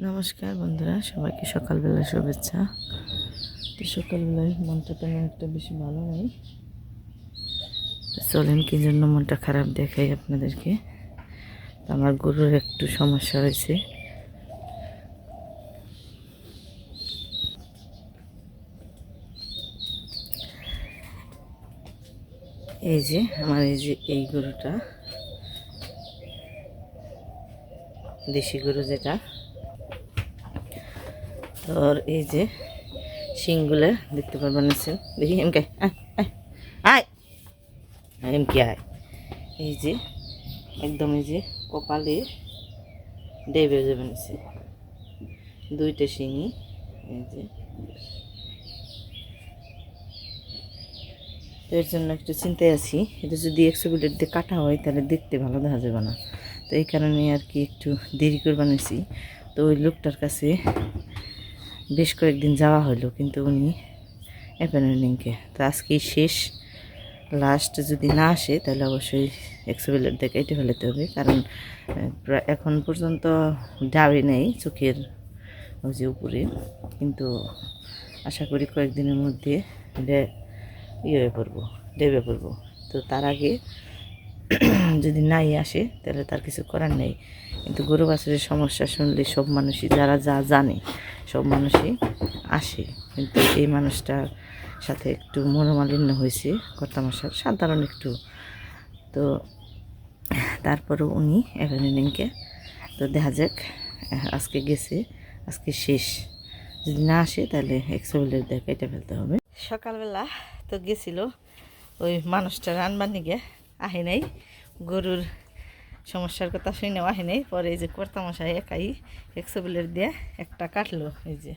নমস্কার বন্ধুরা, সবাইকে সকালবেলা শুভেচ্ছা। তো সকালবেলায় মনটা তেমন একটা বেশি ভালো নেই। তো চলেন, কি জন্য মনটা খারাপ দেখাই আপনাদেরকে? আমার গরুর একটু সমস্যা হয়েছে। এই যে, আমার এই যে এই গরুটা। দেশি গরু যেটা। তোর এই যে শিংগুলো দেখতে পারবেন আছেন দেখি এমকে আয় এমকে আয়। এই যে, একদম এই যে কপালে দেবে যাবেন দুইটা শিঙি, এই যে। এর জন্য একটু চিন্তায় আছি। এটা যদি একশো বিলেট দিয়ে কাটা হয়, তাহলে দেখতে ভালো দেখা যাবে না। তো এই কারণে আর কি একটু দেরি করে বানিয়েছি তো ওই লোকটার কাছে বেশ কয়েকদিন যাওয়া হলো, কিন্তু উনি অ্যাপয়েন্টমেন্টকে তো আজকেই শেষ। লাস্ট যদি না আসে, তাহলে অবশ্যই একশো বিলেট দিয়ে কেটে ফেলতে হবে। কারণ এখন পর্যন্ত ডাবে নেই চোখের ওই যে উপরে। কিন্তু আশা করি কয়েকদিনের মধ্যে এটা ইয়ে পড়ব, ডেবে পড়ব। তো তার আগে যদি নাই আসে, তাহলে তার কিছু করার নেই। কিন্তু গরু বাছুরের সমস্যা শুনলে সব মানুষই, যারা যা জানে, সব মানুষই আসে। কিন্তু এই মানুষটার সাথে একটু মনোমালিন্য হয়েছে কর্তামশার সাধারণ একটু। তো তারপরেও উনি এভারেনিংকে তো দেখা যাক, আজকে গেছে, আজকে শেষ। যদি না আসে, তাহলে এক্সোলের দেখে এটা ফেলতে হবে। সকালবেলা তো গেছিল ওই মানুষটা রানবার নিগে আহে নাই। গরুর সমস্যার কথা শুনেও আহে নাই। পরে এই যে কর্তামশাই একাই একশো বিলের দিয়ে একটা কাটলো। এই যে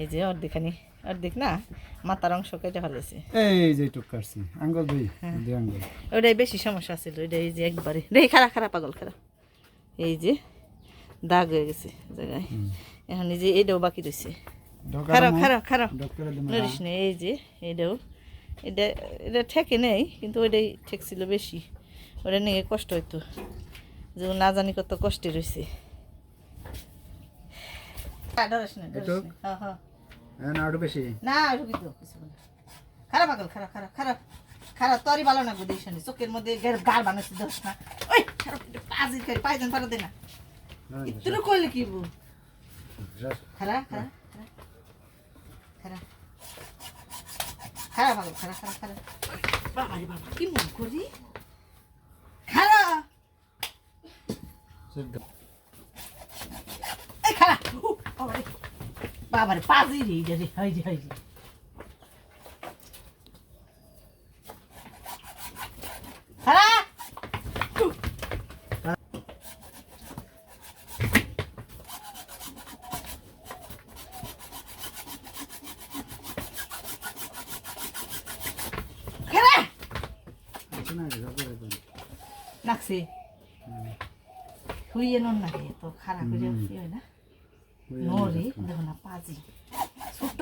এই যে অর্ধেকখানি অর্ধেক না মাথার অংশ কেটে ফেলেছে। এই যে টুক কাটছি। আঙ্গুল দুই দুই আঙ্গুল। ওইটাই বেশি সমস্যা ছিল ওইটা এই যে একবারে। রে খারাপ খারাপ পাগল খারাপ এই যে দাগ হয়ে গেছে জায়গায়। এখন এই যে এইটাও বাকি রয়েছে খারাপ খারাপ খারাপ নড়িস না এই যে এটাও এটা এটা ঠেকে নেই কিন্তু ওইটাই ঠেকছিল বেশি। ওটা নিয়ে কষ্ট হইতো। যে না জানি কত কষ্টে রয়েছে হ্যাঁ, না। হ্যাঁ, হ্যাঁ। না। খারাপ পাগল খারাপ খারাপ খারাপ। খারাপ তরি ভালো না বুঝিস না চোখের মধ্যে গাল বানাচ্ছি দোষ না। ওই খারাপ করে পাইজন পারা দে না। একটু করলে কি যা- খারাপ খারাপ। খারাপ। খারাপ পাগল খারাপ খারাপ খারাপ। বাবা রে বাবা কি মন করি সিদ্ধ। এই বাবা রে বাবা রে পাজি রে এইটা রে হয় রে হয় রে খারাপ খারাপ লাগছে শুয়ে নন না তো খারাপ করে হয় না? নরে দেখো না পাজি। ছোট্ট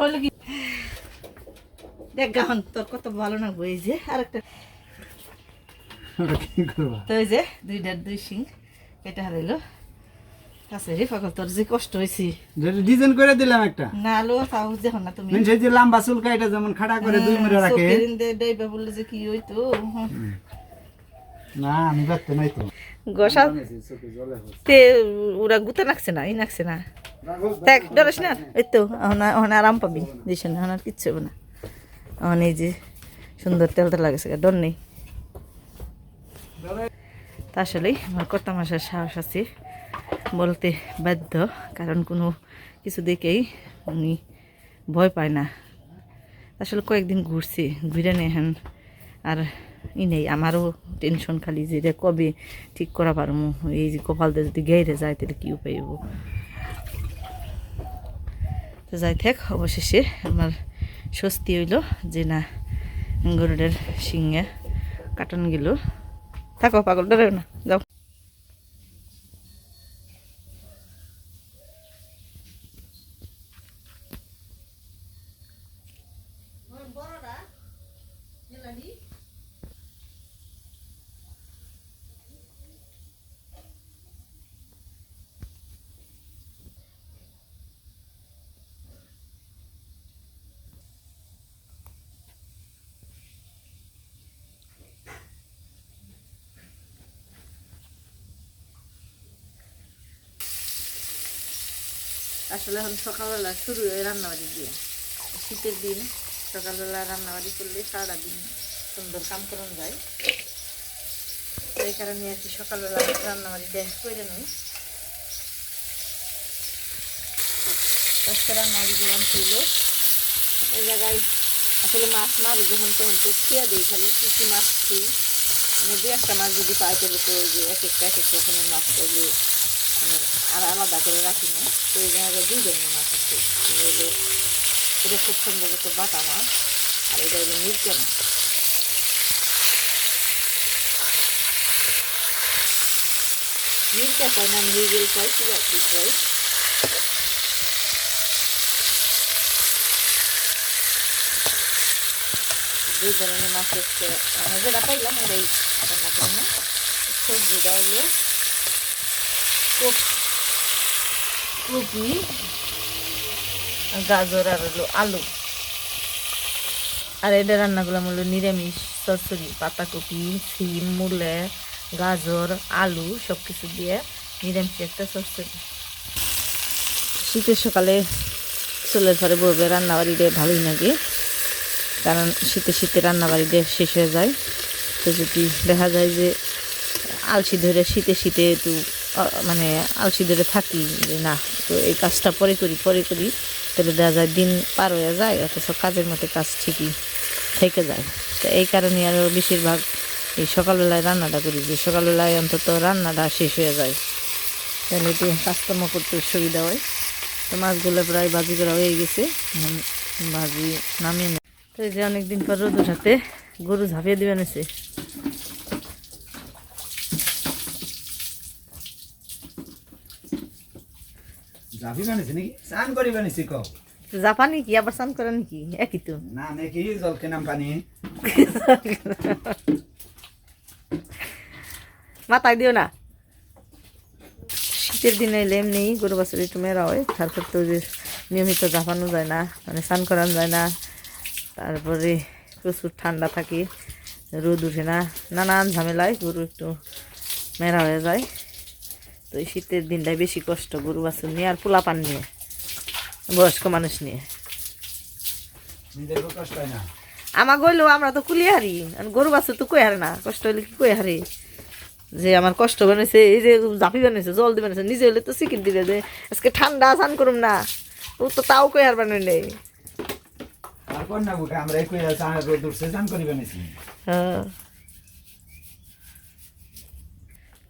দেখ গাহন তোর কত ভালো না বই যে আর একটা তো এই যে দুইটার দুই সিং এটা হারাইলো। কাছে রে পাগল তোর যে কষ্ট হয়েছে ডিজাইন করে দিলাম একটা। না আলো তাও দেখো না তুমি। সেই যে লম্বা যেমন খাড়া করে দুই মেরে রাখে। চোখের ইন্দে ডাইবা বললে যে কি হইতো। না আমি ব্যস্ত নাই তো। গসা ওরা গুতে নাকছে না ই নাকছে না। দেখ ডরিস না। এই তো এখন আরাম পাবি দিস না এখন আর কিচ্ছু হবে না। এই যে সুন্দর তেল তেল লাগেছে ডর নেই। তা আসলেই আমার কর্তা মাসের সাহস আছে। বলতে বাধ্য, কারণ কোনো কিছু দেখেই উনি ভয় পায় না। আসলে কয়েকদিন ঘুরছি, ঘুরে এখন আর ই নেই, আমারও টেনশন খালি যে এটা কবে ঠিক করা পারব। এই যে কপালতে যদি গেড়ে যায়, তাহলে কি উপায় হব তো যাই থাক, অবশেষে আমার স্বস্তি হইল যে না গরুদের শিঙে কাটন গেল। থাকো পাগল ডরে না। আসলে এখন সকালবেলা শুরু হয় রান্নাবাড়ি দিয়ে। শীতের দিন, সকালবেলা রান্নাবাড়ি করলে সারা দিন সুন্দর কাম করানো যায়। এই কারণে আর কি সকালবেলা রান্নাবাড়ি দেখ করে নই আজকে রান্নাবাড়ি করলাম ছিল, এই জায়গায় আসলে মাছ মাছ যখন তখন তো খেয়ে দিই খালি কিছু মাছ খেয়ে। মানে দু একটা মাছ যদি পাই তাহলে তো যে এক একটা এক এক রকমের মাছ পাইলে আলাদা করে রাখি না। তো এই জায়গায় দুই ধরনের মাছ আছে। হলো এটা খুব সম্ভবত বাটা মাছ, আর এটা হলো মির্কা মাছ। মির্কা কয় না মৃগেল কয়, কি আর কি কয়। দুই ধরনের মাছ হচ্ছে যেটা পাইলাম রান্না করলাম সবজিটা হইল কপ- গাজর আর হলো আলু। আর এটা রান্নাগুলো হলো নিরামিষ, চচ্চড়ি, পাতাকপি, সিম, মূলে, গাজর, আলু সব কিছু দিয়ে নিরামিষ একটা চচ্চড়ি। শীতের সকালে চুলের পরে বলবে রান্নাবাড়িতে ভালোই লাগে, কারণ শীতে শীতে রান্নাবাড়িতে শেষ হয়ে যায়। তো যদি দেখা যায় যে আলসি ধরে শীতে শীতে একটু মানে আলসি ধরে থাকি যে না, তো এই কাজটা পরে করি পরে করি, তাহলে দেখা যায় দিন পার হয়ে যায়, অথচ কাজের মতো কাজ ঠিকই থেকে যায়। তো এই কারণে আরও বেশিরভাগ এই সকালবেলায় রান্নাটা করি, যে সকালবেলায় অন্তত রান্নাটা শেষ হয়ে যায়। তাহলে একটু কাজকর্ম করতে সুবিধা হয়। তো মাছগুলো প্রায় ভাজি করা হয়ে গেছে ভাজি নামিয়ে নেয় তো এই যে অনেকদিন পর রোদ উঠাতে গরু ঝাঁপিয়ে দিবেন এসে। যাবি বানিয়েছি নাকি? স্নান করি বানিয়েছি কও জাপানি কি? আবার স্নান করে নাকি? একই তো। না নাকি জল কেনাম পানি। মাথায় দিও না। শীতের দিনে এলে এমনি গরু বাছুর একটু মেরা হয়। তারপর তো যে নিয়মিত জাপানো যায় না মানে স্নান করানো যায় না। তারপরে প্রচুর ঠান্ডা থাকে রোদ উঠে না। নানান ঝামেলায় গরু একটু মেরা হয়ে যায়। তো এই শীতের দিনটাই বেশি কষ্ট গরু বাছুর নিয়ে আর পোলা পান নিয়ে বয়স্ক মানুষ নিয়ে। আমার গইলেও আমরা তো কুলিয়ে হারি আর গরু বাছুর তো কই হারে না কষ্ট হলে কি কই হারে? যে আমার কষ্ট বানাইছে এই যে জাপি বানাইছে জল দিয়ে বানাইছে নিজে হলে তো চিকেন দিবে যে আজকে ঠান্ডা স্নান করুম না ও তো তাও কই হার বানাই নেই। আমরা রোদ উঠছে চান করি বানিয়েছি। হ্যাঁ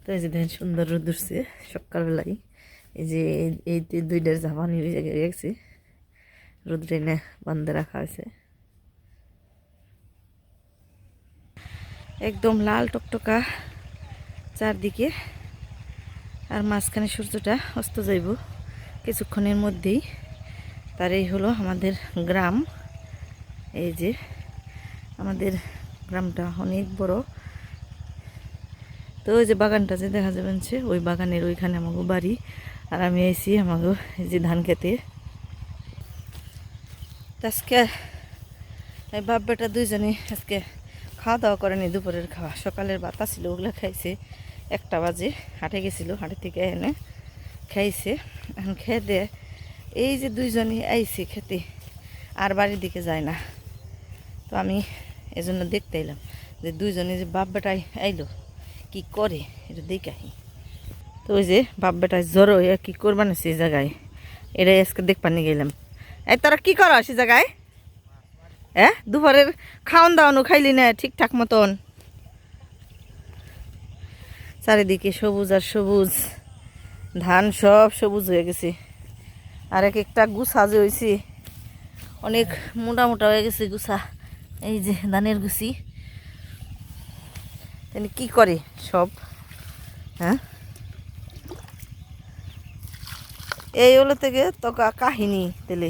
তো এই যে দেখেন সুন্দর রোদ উঠছে সকালবেলায় এই যে এই- দুইটার জাপানি গেছে। রোদ টেনে বান্ধে রাখা হয়েছে। একদম লাল টকটকা চারদিকে। আর মাঝখানে সূর্যটা অস্ত যাইব। কিছুক্ষণের মধ্যেই তার এই হলো আমাদের গ্রাম। এই যে আমাদের গ্রামটা অনেক বড়। তো ওই যে বাগানটা যে দেখা যাবেন সে ওই বাগানের ওইখানে আমাকে বাড়ি। আর আমি এসি আমাকে এই যে ধান খেতে। আজকে এই বাপ বেটা দুইজনে আজকে খাওয়া দাওয়া করেনি দুপুরের খাওয়া। সকালের বাতা ছিল ওগুলো খাইছে। একটা বাজে, হাটে গেছিল, হাটে থেকে এনে খাইছে। এখন খেয়ে দিয়ে এই যে দুইজনই আইছে খেতে, আর বাড়ির দিকে যায় না। তো আমি এজন্য দেখতে এলাম যে দুইজনে যে বাপ বেটাই আইলো। কি করে? এটা দেখাই তো ওই যে বাপ বেটায় জ্বর হয়ে করবা না সেই জায়গায়? এটাই আজকে দেখবানি গেলাম। এই তারা কি করো সে জায়গায়? হ্যাঁ দুপুরের খাওয়ান দাওয়ানো খাইলি না ঠিকঠাক মতন? চারিদিকে সবুজ আর সবুজ। ধান সব সবুজ হয়ে গেছে। আর এক একটা গুছা যে হয়েছে অনেক মোটা মোটা হয়ে গেছে গুছা। এই যে ধানের গুছি। তাহলে কি করে সব? হ্যাঁ? এই হলো থেকে তো কাহিনী তেলে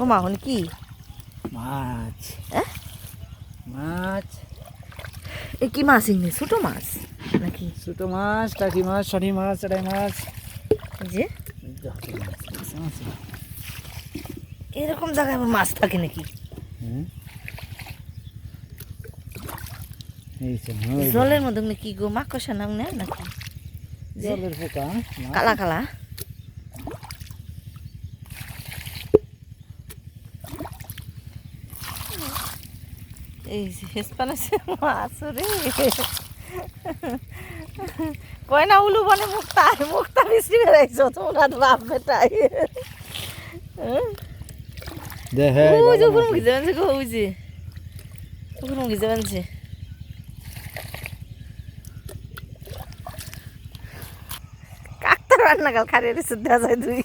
ও মা হন কি? মাছ। হ্যাঁ? মাছ। এ কি মাছ ইংনি ছোট মাছ নাকি? ছোট মাছ টাকি মাছ শনি মাছ চড়াই মাছ। যে। এরকম জায়গায় মাছ থাকে নাকি? হুম। হ্যাঁ, জলের মধ্যে নাকি গো মাকসা নাম নেন নাকি? জলের পোকা হ্যাঁ। কালা কালা। এই হেসপানাসে মাসুরে কয় না উলু বনে মুক্তা মুক্তা মিষ্টি বেড়াইছ তোমরা বাপ বেটাই। হ্যাঁ? দেখে ওই যে। ওখানে মুখে কাল খারে রে সুদ্ধা যায় দুই।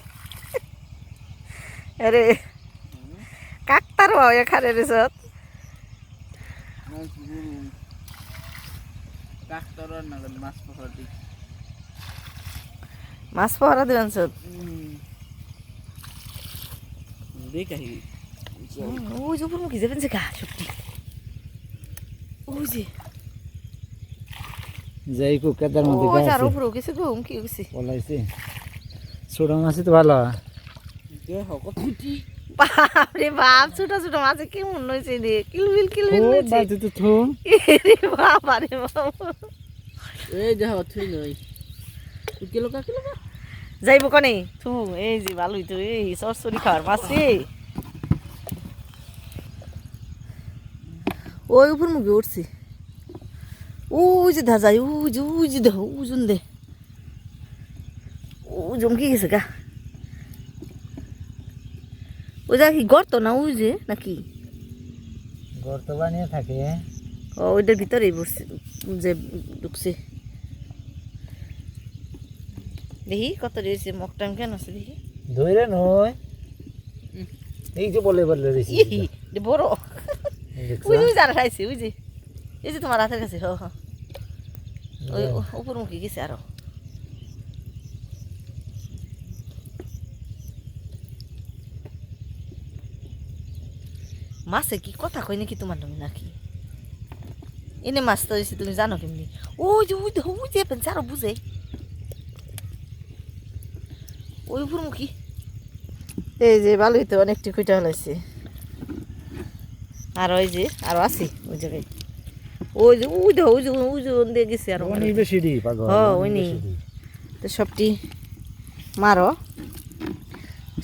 আরে কাকতার বাবা খারে রে সত। মাছ পহরা দেবেন সত। ওই যে উপর মুখে যাবেন যে গা সত্যি। ওই যে। যাই কো কেদার মধ্যে গাছ। আর উপরে গেছে গো উমকি গেছে। বলাইছে ছোট মাছই তো ভালো। বাপরে বাপ ছোট ছোট মাছে কি মনে হয়েছে রে? কিলবিল কিলবিল ও হয়েছে। বাজে তো থুম। রে বাবা রে বাবা। এই দেখ থুই নই কিলো কা কিলো কা যাইব কনে? থু এই যে ভালোই তো এই সরসরি খাওয়ার মাছ রে। ওই উপর মুখে উঠছি। ওই যে ধাজাই ওই যে ওই যে দেহ ওজন দে ও জমকি গেছে গা ওই যা কি গর্ত না ওই যে নাকি গর্ত বানিয়ে থাকে ও ওইটার ভিতরেই বসছে যে ঢুকছে দেখি কত রয়েছে মক টাইম কেন আছে দেখি ধরে নয় এই যে বলে বলে এটা বড় ওই যে যারা খাইছে ওই যে এই যে তোমার হাতের কাছে হ হ। ওই উপর মুখে গেছে আরও। মাছে কি কথা কই নাকি তোমার নামে নাকি? এনে মাছ তো তুমি জানো কেমনি। ওই যে ওই যে পেন আরও বুঝে। ওই উপর মুখী এই যে ভালোই তো অনেকটি কুইটা হলাইছে আর ওই যে আরও আছে ওই জায়গায়। ওই যে ওই যে ওই যে ওই যে ওন দিয়ে গেছে আর অনেক বেশি দি পাগল। হ্যাঁ, ওই নেই। তো সবটি মারো।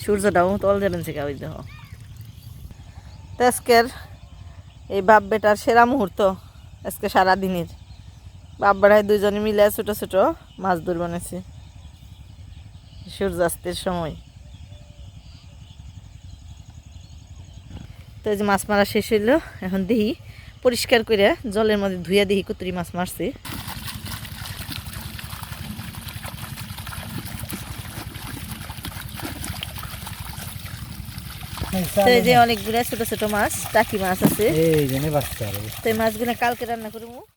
সূর্যটাও তল থেকে ওই তো আজকের এই বাপ বেটার সেরা মুহূর্ত আজকে সারাদিনের। বাপ বেড়ায় দুজনে মিলে ছোট ছোট মাছ দূর বানাইছে। সূর্যাস্তের সময়। তো এই যে মাছ মারা শেষ হইল এখন দেখি পরিষ্কার করে জলের মধ্যে ধুইয়া দেখি কুতুরি মাছ মারছে। এই যে অনেকগুলো ছোট ছোট মাছ টাকি মাছ আছে। এই মাছগুলো কালকে রান্না করব।